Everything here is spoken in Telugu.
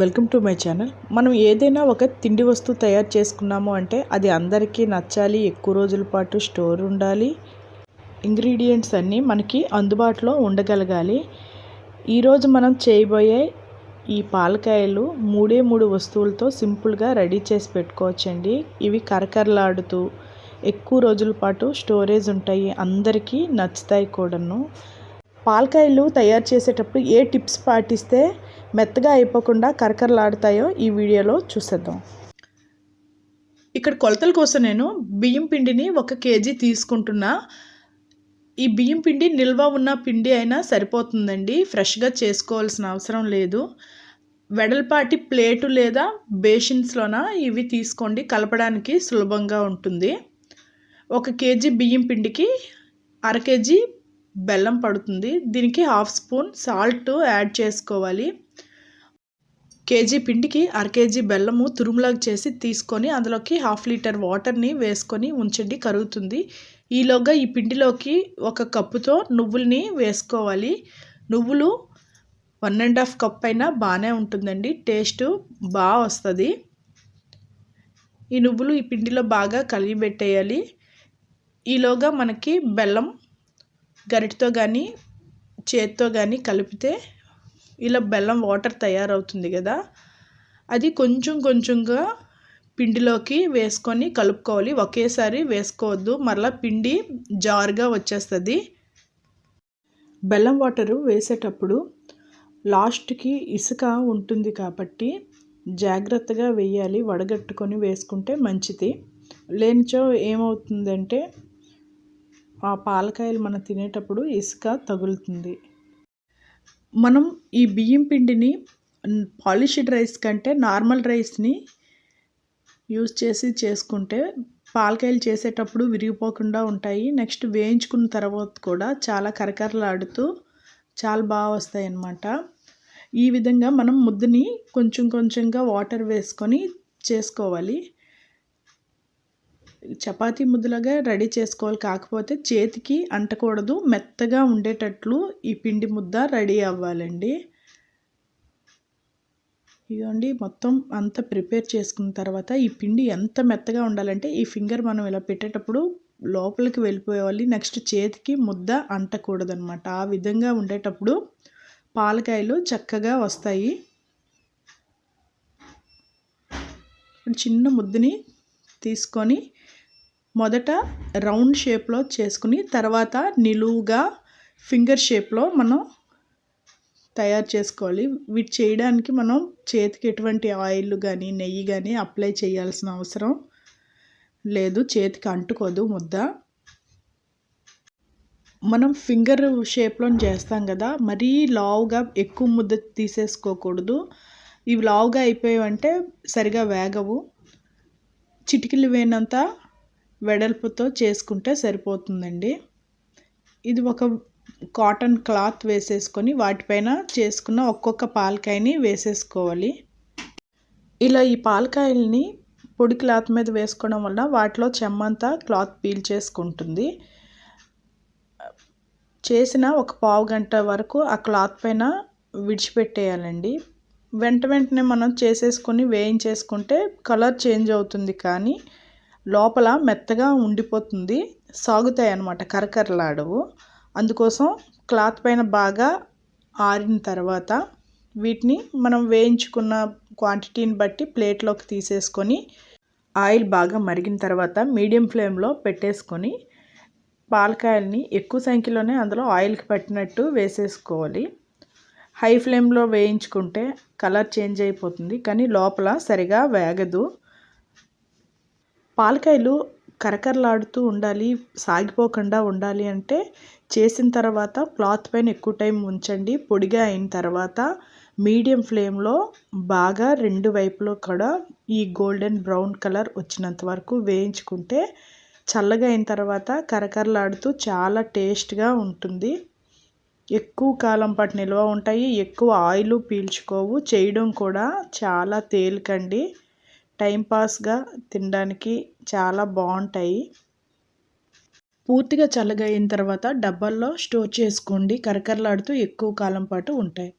Welcome to my channel. మనం ఏదైనా ఒక తిండి వస్తువు తయారు చేసుకున్నాము అంటే అది అందరికీ నచ్చాలి ఎక్కువ రోజుల పాటు స్టోర్ ఉండాలి. ఇంగ్రీడియంట్స్ అన్నీ మనకి అందుబాటులో ఉండగలగాలి. ఈరోజు మనం చేయబోయే ఈ పాలకాయలు మూడే మూడు వస్తువులతో సింపుల్గా రెడీ చేసి పెట్టుకోవచ్చండి. ఇవి కరకరలాడుతూ ఎక్కువ రోజుల పాటు స్టోరేజ్ ఉంటాయి. అందరికీ నచ్చుతాయి కూడాను. పాలకాయలు తయారు చేసేటప్పుడు ఏ టిప్స్ పాటిస్తే మెత్తగా అయిపోకుండా కరకరలాడుతాయో ఈ వీడియోలో చూసేద్దాం. ఇక్కడ కొలతల కోసం నేను బియ్యం పిండిని ఒక కేజీ తీసుకుంటున్నా. ఈ బియ్యం పిండి నిల్వ ఉన్న పిండి అయినా సరిపోతుందండి. ఫ్రెష్గా చేసుకోవాల్సిన అవసరం లేదు. వెడల్పాటి ప్లేటు లేదా బేషన్స్లోన ఇవి తీసుకోండి. కలపడానికి సులభంగా ఉంటుంది. ఒక కేజీ బియ్యం పిండికి అర కేజీ బెల్లం పడుతుంది. దీనికి హాఫ్ స్పూన్ సాల్ట్ యాడ్ చేసుకోవాలి. కేజీ పిండికి అర కేజీ బెల్లము తురుములాగా చేసి తీసుకొని అందులోకి హాఫ్ లీటర్ వాటర్ని వేసుకొని ఉంచండి. కరుగుతుంది. ఈలోగా ఈ పిండిలోకి ఒక కప్పుతో నువ్వుల్ని వేసుకోవాలి. నువ్వులు వన్ అండ్ హాఫ్ కప్ అయినా బాగానే ఉంటుందండి. టేస్ట్ బాగా వస్తుంది. ఈ నువ్వులు ఈ పిండిలో బాగా కలిగి పెట్టేయాలి. ఈలోగా మనకి బెల్లం గరిటతో కానీ చేత్తో కానీ కలిపితే ఇలా బెల్లం వాటర్ తయారవుతుంది కదా. అది కొంచెం కొంచెంగా పిండిలోకి వేసుకొని కలుపుకోవాలి. ఒకేసారి వేసుకోవద్దు. మరలా పిండి జారుగా వచ్చేస్తుంది. బెల్లం వాటరు వేసేటప్పుడు లాస్ట్కి ఇసుక ఉంటుంది కాబట్టి జాగ్రత్తగా వేయాలి. వడగట్టుకొని వేసుకుంటే మంచిది. లేనిచో ఏమవుతుందంటే ఆ పాలకాయలు మనం తినేటప్పుడు ఇసుక తగులుతుంది. మనం ఈ బియ్యం పిండిని పాలిష్డ్ రైస్ కంటే నార్మల్ రైస్ని యూజ్ చేసి చేసుకుంటే పాలకాయలు చేసేటప్పుడు విరిగిపోకుండా ఉంటాయి. నెక్స్ట్ వేయించుకున్న తర్వాత కూడా చాలా కరకరలాడుతూ చాలా బాగా వస్తాయి అన్నమాట ఈ విధంగా మనం ముద్దని కొంచెం కొంచెంగా వాటర్ వేసుకొని చేసుకోవాలి. చపాతీ ముద్దలాగా రెడీ చేసుకోవాలి. కాకపోతే చేతికి అంటకూడదు. మెత్తగా ఉండేటట్లు ఈ పిండి ముద్ద రెడీ అవ్వాలండి. ఇదండి మొత్తం అంతా ప్రిపేర్ చేసుకున్న తర్వాత ఈ పిండి ఎంత మెత్తగా ఉండాలంటే ఈ ఫింగర్ మనం ఇలా పెట్టేటప్పుడు లోపలికి వెళ్ళిపోవాలి. నెక్స్ట్ చేతికి ముద్ద అంటకూడదనమాట ఆ విధంగా ఉండేటప్పుడు పాలకాయలు చక్కగా వస్తాయి. చిన్న ముద్దని తీసుకొని మొదట రౌండ్ షేప్లో చేసుకుని తర్వాత నిలువుగా ఫింగర్ షేప్లో మనం తయారు చేసుకోవాలి. వీటి చేయడానికి మనం చేతికి ఎటువంటి ఆయిల్ కానీ నెయ్యి కానీ అప్లై చేయాల్సిన అవసరం లేదు. చేతికి అంటుకోదు ముద్ద. మనం ఫింగర్ షేప్లో చేస్తాం కదా మరీ లావుగా ఎక్కువ ముద్ద తీసేసుకోకూడదు. ఇవి లావుగా అయిపోయావంటే సరిగా వేగవు. చిటికలు వేనంత వెడల్పుతో చేసుకుంటే సరిపోతుందండి. ఇది ఒక కాటన్ క్లాత్ వేసేసుకొని వాటిపైన చేసుకున్న ఒక్కొక్క పాలకాయని వేసేసుకోవాలి. ఇలా ఈ పాలకాయల్ని పొడి క్లాత్ మీద వేసుకోవడం వల్ల వాటిలో చెమ్మంతా క్లాత్ పీల్ చేసుకుంటుంది. చేసిన ఒక పావు గంట వరకు ఆ క్లాత్ పైన విడిచిపెట్టేయాలండి. వెంట వెంటనే మనం చేసేసుకొని వేయించేసుకుంటే కలర్ చేంజ్ అవుతుంది కానీ లోపల మెత్తగా ఉండిపోతుంది సాగుతాయి అన్నమాట కరకరలాడవు. అందుకోసం క్లాత్ పైన బాగా ఆరిన తర్వాత వీటిని మనం వేయించుకున్న క్వాంటిటీని బట్టి ప్లేట్లోకి తీసేసుకొని ఆయిల్ బాగా మరిగిన తర్వాత మీడియం ఫ్లేమ్లో పెట్టేసుకొని పాలకాయల్ని ఎక్కువ సంఖ్యలోనే అందులో ఆయిల్కి పట్టినట్టు వేసేసుకోవాలి. హై ఫ్లేమ్లో వేయించుకుంటే కలర్ చేంజ్ అయిపోతుంది కానీ లోపల సరిగా వేగదు. పాలకాయలు కరకరలాడుతూ ఉండాలి సాగిపోకుండా ఉండాలి అంటే చేసిన తర్వాత క్లాత్ పైన ఎక్కువ టైం ఉంచండి. పొడిగా అయిన తర్వాత మీడియం ఫ్లేమ్లో బాగా రెండు వైపులో కూడా ఈ గోల్డెన్ బ్రౌన్ కలర్ వచ్చినంత వరకు వేయించుకుంటే చల్లగా అయిన తర్వాత కరకరలాడుతూ చాలా టేస్ట్గా ఉంటుంది. ఎక్కువ కాలం పాటు నిల్వ ఉంటాయి. ఎక్కువ ఆయిల్ పీల్చుకోవు. చేయడం కూడా చాలా తేలికండి. టైంపాస్గా తినడానికి చాలా బాగుంటాయి పూర్తిగా చల్లగా అయిన తర్వాత డబ్బాల్లో స్టోర్ చేసుకోండి. కరకరలాడుతూ ఎక్కువ కాలం పాటు ఉంటాయి.